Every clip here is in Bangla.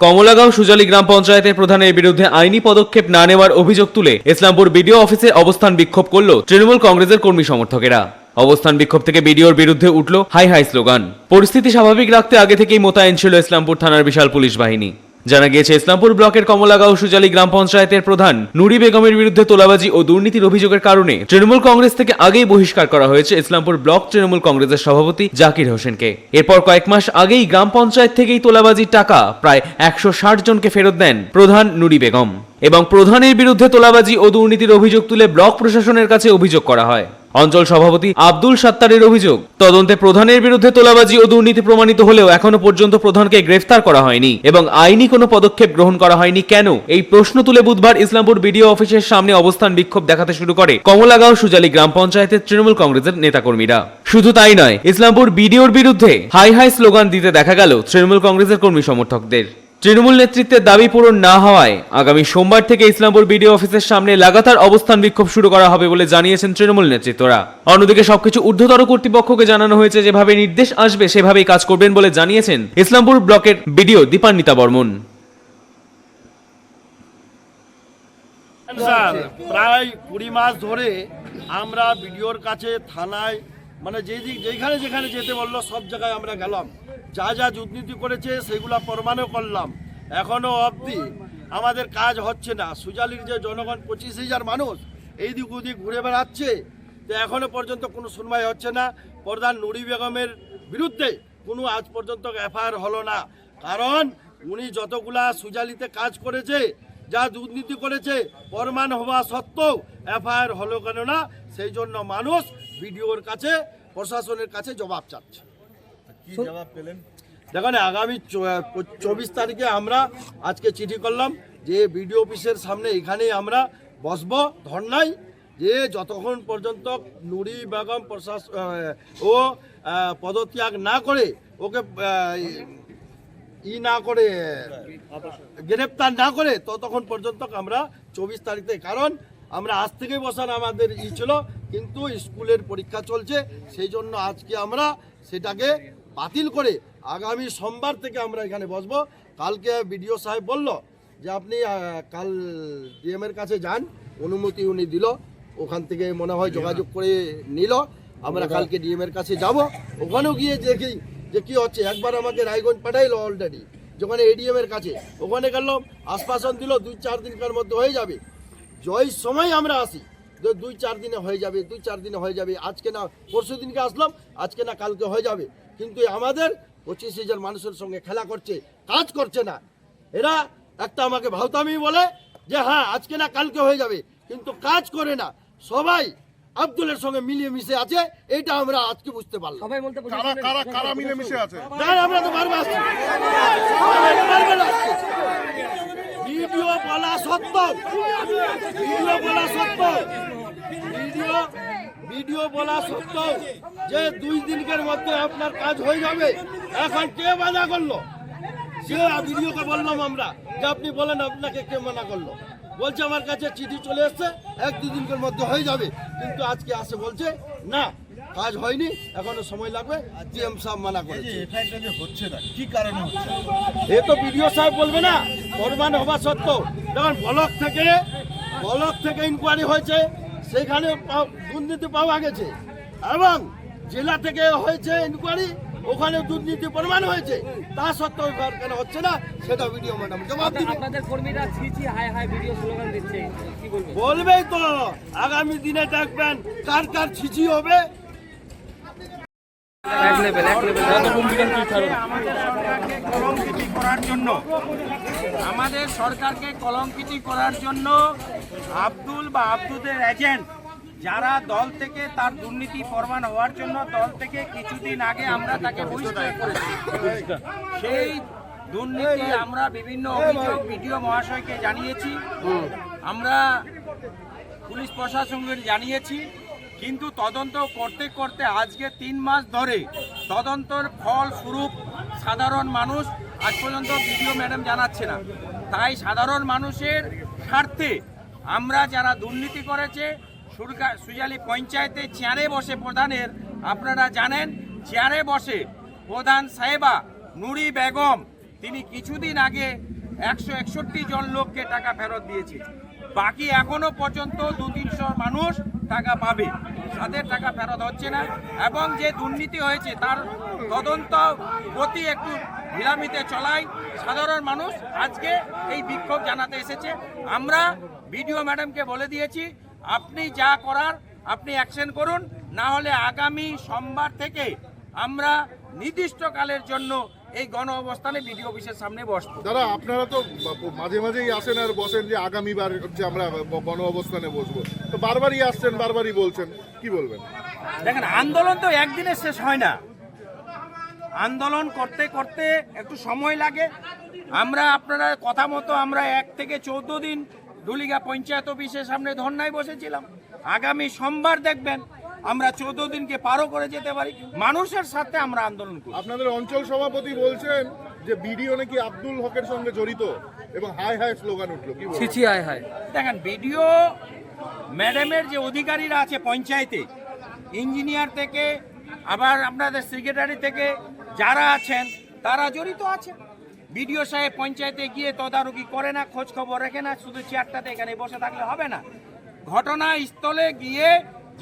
কমলাগাঁও সুজালি গ্রাম পঞ্চায়েতের প্রধানের বিরুদ্ধে আইনি পদক্ষেপ না নেওয়ার অভিযোগ তুলে ইসলামপুর বিডিও অফিসে অবস্থান বিক্ষোভ করল তৃণমূল কংগ্রেসের কর্মী সমর্থকেরা। অবস্থান বিক্ষোভ থেকে বিডিওর বিরুদ্ধে উঠল হাই হাই স্লোগান। পরিস্থিতি স্বাভাবিক রাখতে আগে থেকেই মোতায়েন ছিল ইসলামপুর থানার বিশাল পুলিশ বাহিনী। জানা গিয়েছে, ইসলামপুর ব্লকের কমলাগাঁও সুজালি গ্রাম পঞ্চায়েতের প্রধান নুরি বেগমের বিরুদ্ধে তোলাবাজি ও দুর্নীতির অভিযোগের কারণে তৃণমূল কংগ্রেস থেকে আগেই বহিষ্কার করা হয়েছে ইসলামপুর ব্লক তৃণমূল কংগ্রেসের সভাপতি জাকির হোসেনকে। এরপর কয়েক মাস আগেই গ্রাম পঞ্চায়েত থেকেই তোলাবাজির টাকা প্রায় একশো ষাট জনকে ফেরত দেন প্রধান নুরি বেগম। এবং প্রধানের বিরুদ্ধে তোলাবাজি ও দুর্নীতির অভিযোগ তুলে ব্লক প্রশাসনের কাছে অভিযোগ করা হয়। অঞ্চল সভাপতি আব্দুল সাত্তারের অভিযোগ, তদন্তে প্রধানের বিরুদ্ধে তোলাবাজি ও দুর্নীতি প্রমাণিত হলেও এখনও পর্যন্ত প্রধানকে গ্রেফতার করা হয়নি এবং আইনি কোনো পদক্ষেপ গ্রহণ করা হয়নি কেন? এই প্রশ্ন তুলে বুধবার ইসলামপুর বিডিও অফিসের সামনে অবস্থান বিক্ষোভ দেখাতে শুরু করে কমলাগাঁও সুজালি গ্রাম পঞ্চায়েতের তৃণমূল কংগ্রেসের নেতাকর্মীরা। শুধু তাই নয়, ইসলামপুর বিডিওর বিরুদ্ধে হাই হাই স্লোগান দিতে দেখা গেল তৃণমূল কংগ্রেসের কর্মী সমর্থকদের। তৃণমূল নেতৃত্বের দাবি পূরণ না হওয়ায় আগামী সোমবার থেকে ইসলামপুর বিডিও অফিসের সামনে লাগাতার অবস্থান বিক্ষোভ শুরু করা হবে বলে জানিয়েছেন তৃণমূল নেতৃত্বরা। অন্যদিকে সবকিছু ঊর্ধ্বতর কর্তৃপক্ষকে জানানো হয়েছে, যেভাবে নির্দেশ আসবে, সেভাবেই কাজ করবেন বলে জানিয়েছেন ইসলামপুর ব্লকের বিডিও দীপান্বিতা বর্মন। প্রায় কুড়ি মাস ধরে আমরা বিডিওর কাছে, থানায় মানে যে- যেখানে যেখানে যেতে বলল, সব জায়গায় আমরা গেলাম। যা যা দুর্নীতি করেছে, সেগুলো প্রমাণও করলাম। এখনও অবধি আমাদের কাজ হচ্ছে না। সুজালির যে জনগণ পঁচিশ হাজার মানুষ এই দিক ওদিক ঘুরে বেড়াচ্ছে, তো এখনও পর্যন্ত কোনো শুনবাই হচ্ছে না। প্রধান নুরি বেগমের বিরুদ্ধে কোনো আজ পর্যন্ত এফআইআর হলো না। কারণ উনি যতগুলা সুজালিতে কাজ করেছে, যা দুর্নীতি করেছে, প্রমাণ হওয়া সত্ত্বেও এফআইআর হলো কেন না, সেই জন্য মানুষ বিডিওর কাছে, প্রশাসনের কাছে জবাব চাচ্ছে। কি জবাব পেলেন? দেখুন, আগামী চব্বিশ তারিখে আমরা আজকে চিঠি করলাম যে বিডিও অফিসের সামনে এখানেই আমরা বসবো ধর্নায়, যে যতক্ষণ পর্যন্ত নুরি বেগম প্রশাস ও পদত্যাগ না করে, ওকে ই না করে, গ্রেপ্তার না করে, ততক্ষণ পর্যন্ত আমরা চব্বিশ তারিখে, কারণ আমরা আজ থেকেই বসার আমাদের ই ছিল, কিন্তু স্কুলের পরীক্ষা চলছে, সেই জন্য আজকে আমরা সেটাকে বাতিল করে আগামী সোমবার থেকে আমরা এখানে বসবো। কালকে বিডিও সাহেব বলল যে আপনি কাল ডিএম এর কাছে যান। অনুমতি উনি দিল। ওখান থেকে মনে হয় যোগাযোগ করে নিল। আমরা কালকে ডিএম এর কাছে যাব। ওখানেও গিয়ে দেখি যে কি হচ্ছে। একবার আমাকে রায়গঞ্জ পাঠাইলো অলরেডি যেখানে এডিএম এর কাছে। ওখানে গেলাম আশ্বাসন দিল দুই চার দিনকার মধ্যে হয়ে যাবে। জয় সময় আমরা আসি। যে দুই চার দিনে হয়ে যাবে দুই চার দিনে হয়ে যাবে। আজকে না পরশু দিনকে আসলাম আজকে না কালকে হয়ে যাবে। কিন্তু আমাদের পঁচিশ হাজার মানুষের সঙ্গে খেলা করছে কাজ করছে না। এরা একটা আমাকে ভাউতামি বলে যে হ্যাঁ আজকে না কালকে হয়ে যাবে। কিন্তু কাজ করে না। সবাই আব্দুলের সঙ্গে মিলিয়ে মিশে আছে এটা আমরা আজকে বুঝতে পারলাম। সবাই বলতে কারা কারা কারা মিলে মিশে আছে আমরা তো বারবার আসছি ভিডিও বলা ভিডিও বলা ভিডিও ভিডিও বলা সত্ত্বেও যে দুই দিনের মধ্যে আপনার কাজ হয়ে যাবে এখন কে বাধা করল? সে ভিডিওকে বললাম আমরা যে আপনি বলেন আপনাকে কে মানা করল? বলছে আমার কাছে চিঠি চলে এসছে এক দু দিনের মধ্যে হয়ে যাবে। কিন্তু আজকে আসে বলছে না কাজ হয়নি এখনও সময় লাগবে জিএম সাহেব মানা করেছে। এফআইআরটা হচ্ছে না কি কারণে হচ্ছে? এ তো বিডিও সাহেব বলবে না প্রমাণ হওয়া সত্ত্বেও। দেখুন ব্লক থেকে ব্লক থেকে ইনকোয়ারি হয়েছে সেখানে দুর্নীতি পাওয়া গেছে। এবং জেলা থেকে হয়েছে ইনকোয়ারি ওখানে দুর্নীতি প্রমাণ হয়েছে। তা সত্ত্বেও কেন হচ্ছে না সেটা ভিডিও ম্যাডাম জবাব আপনাদের কর্মীরা ছি ছি হাই হাই ভিডিও স্লোগান দিচ্ছে। কি বলবেন বলবেই তো আগামী দিনে দেখবেন কার কার ছিচি হবে। এক লেভেল এক লেভেল আমাদের সরকারকে কলঙ্কিত করার জন্য আমাদের সরকারকে কলঙ্কিত করার জন্য আব্দুল বা আব্দুদের এজেন্ট যারা দল থেকে তার দুর্নীতি প্রমাণ হওয়ার জন্য দল থেকে কিছুদিন আগে আমরা তাকে বহিষ্কার করেছি। সেই দুর্নীতি আমরা বিভিন্ন অভিযোগ বিডিও মহাশয়কে জানিয়েছি, আমরা পুলিশ প্রশাসনকে জানিয়েছি, কিন্তু তদন্ত করতে করতে আজকে তিন মাস ধরে তদন্তর ফল স্বরূপ সাধারণ মানুষ আজ পর্যন্ত বিডিও ম্যাডাম জানাচ্ছে না। তাই সাধারণ মানুষের স্বার্থে আমরা যারা দুর্নীতি করেছে সুরকা- সুজালি পঞ্চায়েতে চেয়ারে বসে প্রধানের, আপনারা জানেন, চেয়ারে বসে প্রধান সাহেবা নুরি বেগম, তিনি কিছুদিন আগে একশো একষট্টি জন লোককে টাকা ফেরত দিয়েছে। বাকি এখনও পর্যন্ত দু তিনশো মানুষ টাকা পাবে। তাদের টাকা ফেরত হচ্ছে না। এবং যে দুর্নীতি হয়েছে, তার তদন্ত গতি একটু নিরামিতে চলায় সাধারণ মানুষ আজকে এই বিক্ষোভ জানাতে এসেছে। আমরা বিডিও ম্যাডামকে বলে দিয়েছি আপনি যা করার আপনি অ্যাকশন করুন। না হলে আগামী সোমবার থেকে আমরা নির্দিষ্টকালের জন্য এই গণ অবস্থানে বিডিও অফিসের সামনে বসবো। দাদা আপনারা তো মাঝে মাঝেই আসেন আর বসেন যে আগামীবার হচ্ছে আমরা গণ অবস্থানে বসবো। তো বারবারই আসছেন বারবারই বলছেন কি বলবেন? দেখেন আন্দোলন তো একদিনে শেষ হয় না। আন্দোলন করতে করতে একটু সময় লাগে। আমরা আপনারা কথা মতো আমরা এক থেকে চৌদ্দ দিন ধুলিগা পঞ্চায়েত অফিসের সামনে ধর্নায় বসেছিলাম। আগামী সোমবার দেখবেন আমরা চোদ্দ দিনকে পারও করে যেতে পারি। মানুষের সাথে আমরা আন্দোলন করি। আপনাদের অঞ্চল সভাপতি বলছেন যে বিডিও নাকি আব্দুল হকের সঙ্গে জড়িত এবং হাই হাই স্লোগান উঠল। কি ছিছি হায় হায়। দেখেন বিডিও ম্যাডামের যে অধিকারীরা আছে পঞ্চায়েতে ইঞ্জিনিয়ার থেকে আবার আপনাদের সেক্রেটারি থেকে যারা আছেন তারা জড়িত আছে বিডিও সাহেব পঞ্চায়েতে গিয়ে তদারকি করে না খোঁজ খবর রাখে না শুধু চেয়ারটাতে এখানে বসে থাকলে হবে না। ঘটনাস্থলে গিয়ে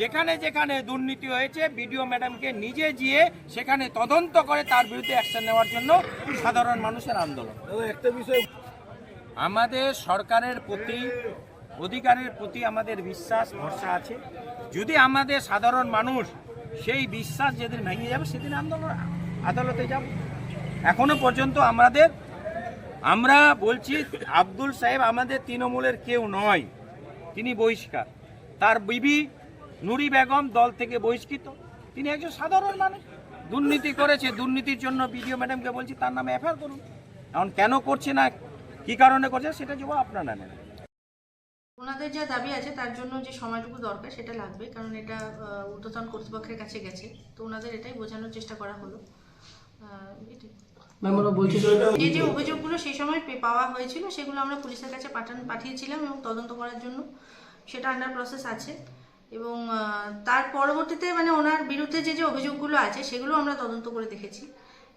যেখানে যেখানে দুর্নীতি হয়েছে বিডিও ম্যাডামকে নিজে গিয়ে সেখানে তদন্ত করে তার বিরুদ্ধে অ্যাকশন নেওয়ার জন্য সাধারণ মানুষের আন্দোলন। একটা বিষয় আমাদের সরকারের প্রতি অধিকারের প্রতি আমাদের বিশ্বাস ভরসা আছে। যদি আমাদের সাধারণ মানুষ সেই বিশ্বাস যেদিন ভেঙে যাবে সেদিন আন্দোলন আদালতে যাব। এখনও পর্যন্ত আমাদের আমরা বলছি আব্দুল সাহেব আমাদের তৃণমূলের কেউ নয়। তিনি বহিষ্কার। তার বিবি নুরি বেগম দল থেকে বহিষ্কৃত। তিনি একজন সাধারণ মানুষ। দুর্নীতি করেছে। দুর্নীতির জন্য বিডিও ম্যাডামকে বলছি তার নামে এফআইআর করুন। এখন কেন করছে না, কি কারণে করছে, সেটা জবাব আপনারা নেন ওনাদের যা দাবি আছে, তার জন্য যে সময়টুকু দরকার, সেটা লাগবে। কারণ এটা ঊর্ধ্বতন কর্তৃপক্ষের কাছে গেছে। তো ওনাদের এটাই বোঝানোর চেষ্টা করা হলো। এটাই। যে যে অভিযোগগুলো সেই সময় পাওয়া হয়েছিল সেগুলো আমরা পুলিশের কাছে পাঠান পাঠিয়েছিলাম এবং তদন্ত করার জন্য। সেটা আন্ডার প্রসেস আছে। এবং তার পরবর্তীতে মানে ওনার বিরুদ্ধে যে যে অভিযোগগুলো আছে সেগুলো আমরা তদন্ত করে দেখেছি।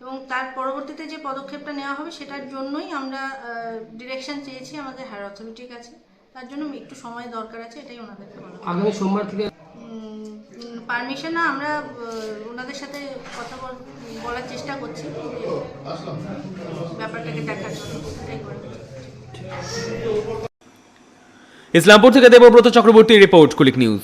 এবং তার পরবর্তীতে যে পদক্ষেপটা নেওয়া হবে সেটার জন্যই আমরা ডিরেকশন চেয়েছি আমাদের হায়ার অথরিটির কাছে। তার জন্য একটু সময় দরকার আছে এটাই ওনাদেরকে বলা আগামী সোমবার থেকে পারমিশন না আমরা ওনাদের সাথে কথা বলার চেষ্টা করছি। ব্যাপারটাকে দেখার জন্য। ইসলামপুর থেকে দেবব্রত চক্রবর্তী রিপোর্ট, কুলিক নিউজ।